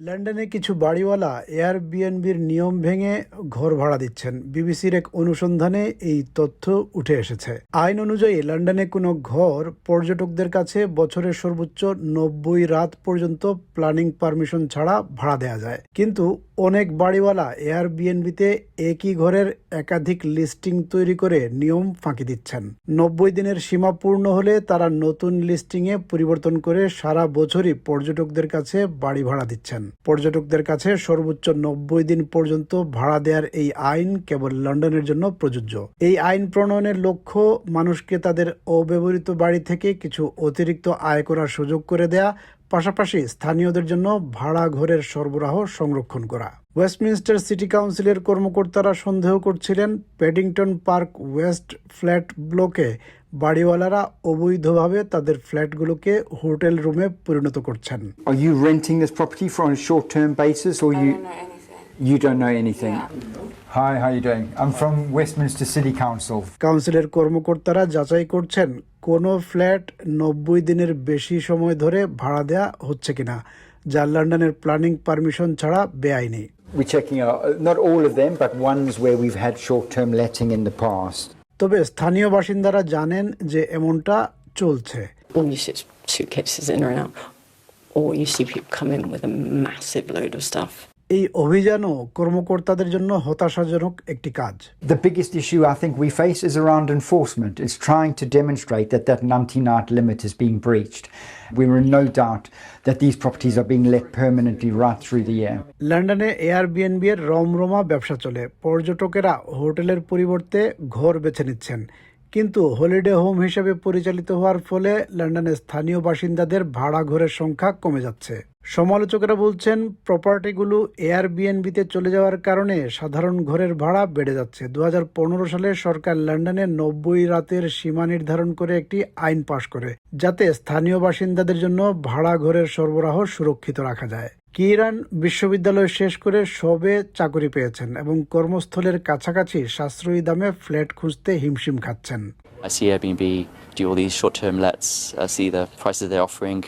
লন্ডনে কিছু বাড়িওয়ালা এয়ারবিএনবির নিয়ম ভেঙে ঘর ভাড়া দিচ্ছেন। বিবিসির এক অনুসন্ধানে এই তথ্য উঠে এসেছে। আইন অনুযায়ী লন্ডনে কোনো ঘর পর্যটকদের কাছে বছরের সর্বোচ্চ নব্বই রাত পর্যন্ত প্ল্যানিং পারমিশন ছাড়া ভাড়া দেওয়া যায়। কিন্তু অনেক বাড়িওয়ালা এয়ারবিএনবিতে একই ঘরের একাধিক লিস্টিং তৈরি করে নিয়ম ফাঁকি দিচ্ছেন। নব্বই দিনের সীমা পূর্ণ হলে তারা নতুন লিস্টিংয়ে পরিবর্তন করে সারা বছরই পর্যটকদের কাছে বাড়ি ভাড়া দিচ্ছেন। পর্যটকদের কাছে সর্বোচ্চ নব্বই দিন পর্যন্ত ভাড়া দেওয়ার এই আইন কেবল লন্ডনের জন্য প্রযোজ্য। এই আইন প্রণয়নের লক্ষ্য মানুষকে তাদের অব্যবহৃত বাড়ি থেকে কিছু অতিরিক্ত আয় করার সুযোগ করে দেয়া পাশাপাশি স্থানীয়দের জন্য ভাড়া ঘরের সরবরাহ সংরক্ষণ করা ওয়েস্টমিনস্টার সিটি কাউন্সিলের কর্মকর্তারা সন্দেহ করছিলেন প্যাডিংটন পার্ক ওয়েস্ট ফ্ল্যাট ব্লকে বাড়িওয়ালারা অবৈধভাবে তাদের ফ্ল্যাটগুলোকে হোটেল রুমে পরিণত করছেন Are you renting this property for on a short-term basis, or I you don't know anything. You don't know anything? Yeah. Hi, how are you doing? I'm from Westminster City Council. কাউন্সিলের কর্মকর্তারা যাচাই করছেন কোনো flat নব্বই দিনের বেশি সময় ধরে ভাড়া দেয়া হচ্ছে কিনা যা লন্ডনের প্ল্যানিং পারমিশন ছাড়া বেআইনি We're checking out not all of them, but ones where we've had short-term letting in the past. তবে স্থানীয় বাসিন্দারা জানেন যে এমনটা চলছে Or you see suitcases in or out, or you see people come in with a massive load of stuff. এই অভিযানও কর্মকর্তাদের জন্য হতাশাজনক একটি কাজ। The biggest issue I think we face is around enforcement is trying to demonstrate that that ninety night limit is being breached we will no doubt that this properties are being let permanently right through the year লন্ডনে Airbnb এর রমরমা ব্যবসা চলে। পর্যটকেরা হোটেলের পরিবর্তে ঘর বেছে নিচ্ছেন। কিন্তু হলিডে হোম হিসেবে পরিচালিত হওয়ার ফলে লন্ডনের স্থানীয় বাসিন্দাদের ভাড়া ঘরের সংখ্যা কমে যাচ্ছে। সমালোচকেরা বলছেন প্রপার্টিগুলো এয়ারবিএনবিতে চলে যাওয়ার কারণে সাধারণ ঘরের ভাড়া বেড়ে যাচ্ছে। দু হাজার পনেরো সালে সরকার লন্ডনে নব্বই রাতের সীমা নির্ধারণ করে একটি আইন পাশ করে যাতে স্থানীয় বাসিন্দাদের জন্য ভাড়া ঘরের সরবরাহ সুরক্ষিত রাখা যায়। কিরান বিশ্ববিদ্যালয় শেষ করে সবে চাকরি পেয়েছেন এবং কর্মস্থলের কাছাকাছি সাশ্রয়ী দামে ফ্ল্যাট খুঁজতে হিমশিম খাচ্ছেন। I see Airbnb do all these short-term lets, I see the prices they're offering,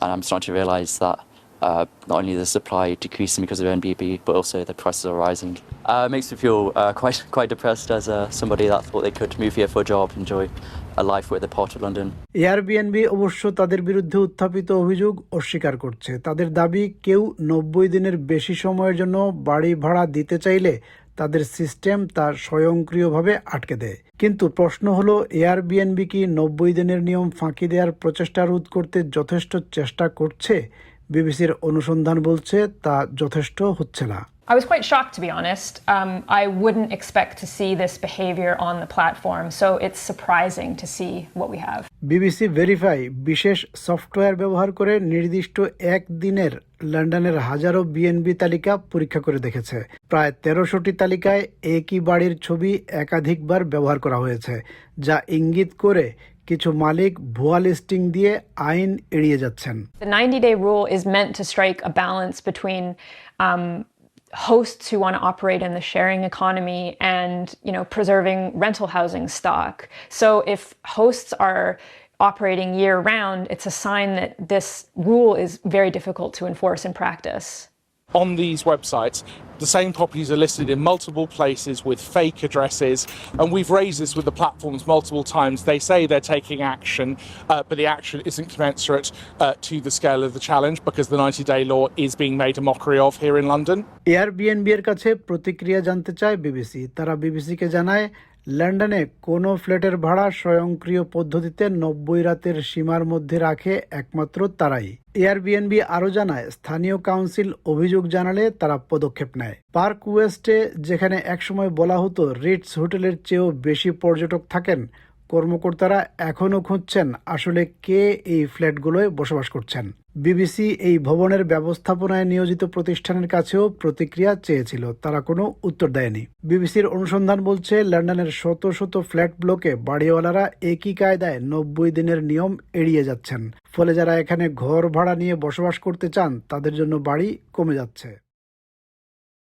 and I'm starting to realise that uh, not only the supply decreasing because of Airbnb, but also the prices are rising. Uh, it makes me feel uh, quite quite depressed as uh, somebody that thought they could move here for a job, enjoy a life with a part of London. Airbnb অবশ্য তাদের বিরুদ্ধে উত্থাপিত অভিযোগ অস্বীকার করছে তাদের দাবি কেউ নব্বই দিনের বেশি সময়ের জন্য বাড়ি ভাড়া দিতে চাইলে তাদের সিস্টেম তা স্বয়ংক্রিয়ভাবে আটকে দেয় কিন্তু প্রশ্ন হলো এয়ারবিএনবি কি নব্বই দিনের নিয়ম ফাঁকি দেওয়ার প্রচেষ্টা রোধ করতে যথেষ্ট চেষ্টা করছে বিবিসির অনুসন্ধান বলছে তা যথেষ্ট হচ্ছে না I was quite shocked, to be honest. Um, I wouldn't expect to see this behavior on the platform, so it's surprising to see what we have. BBC verify বিশেষ সফটওয়্যার ব্যবহার করে নির্দিষ্ট এক দিনের লন্ডনের হাজারো বিএনবি তালিকা পরীক্ষা করে দেখেছে প্রায় তেরোশোটি তালিকায় একই বাড়ির ছবি একাধিকবার ব্যবহার করা হয়েছে যা ইঙ্গিত করে কিছু মালিক ভুয়া লিস্টিং দিয়ে আইন এড়িয়ে যাচ্ছেন The 90 day rule is meant to strike a balance between um, hosts who want to operate in the sharing economy and you know preserving rental housing stock so if hosts are operating year round it's a sign that this rule is very difficult to enforce in practice on these websites, the same properties are listed in multiple places with fake addresses. And we've raised this with the platforms multiple times. They say they're taking action, uh, but the action isn't commensurate uh, to the scale of the challenge because the 90 day law is being made a mockery of here in London. Airbnb এর কাছে প্রতিক্রিয়া জানতে চায় BBC তারা বিবিসিকে জানায় লন্ডনে কোনো ফ্ল্যাটের ভাড়া স্বয়ংক্রিয় পদ্ধতিতে নব্বই রাতের সীমার মধ্যে রাখে একমাত্র তারাই। এয়ারবিএনবি আরও জানায়, স্থানীয় কাউন্সিল অভিযোগ জানালে তারা পদক্ষেপ নেয়। পার্ক ওয়েস্টে, যেখানে একসময় বলা হতো রিটস হোটেলের চেয়েও বেশি পর্যটক থাকেন, কর্মকর্তারা এখনও খুঁজছেন আসলে কে এই ফ্ল্যাটগুলোয় বসবাস করছেন। বিবিসি এই ভবনের ব্যবস্থাপনায় নিয়োজিত প্রতিষ্ঠানের কাছেও প্রতিক্রিয়া চেয়েছিল, তারা কোনো উত্তর দেয়নি। বিবিসির অনুসন্ধান বলছে, লন্ডনের শত শত ফ্ল্যাট ব্লকে বাড়িওয়ালারা একই কায়দায় নব্বই দিনের নিয়ম এড়িয়ে যাচ্ছেন। ফলে যারা এখানে ঘর ভাড়া নিয়ে বসবাস করতে চান, তাদের জন্য বাড়ি কমে যাচ্ছে।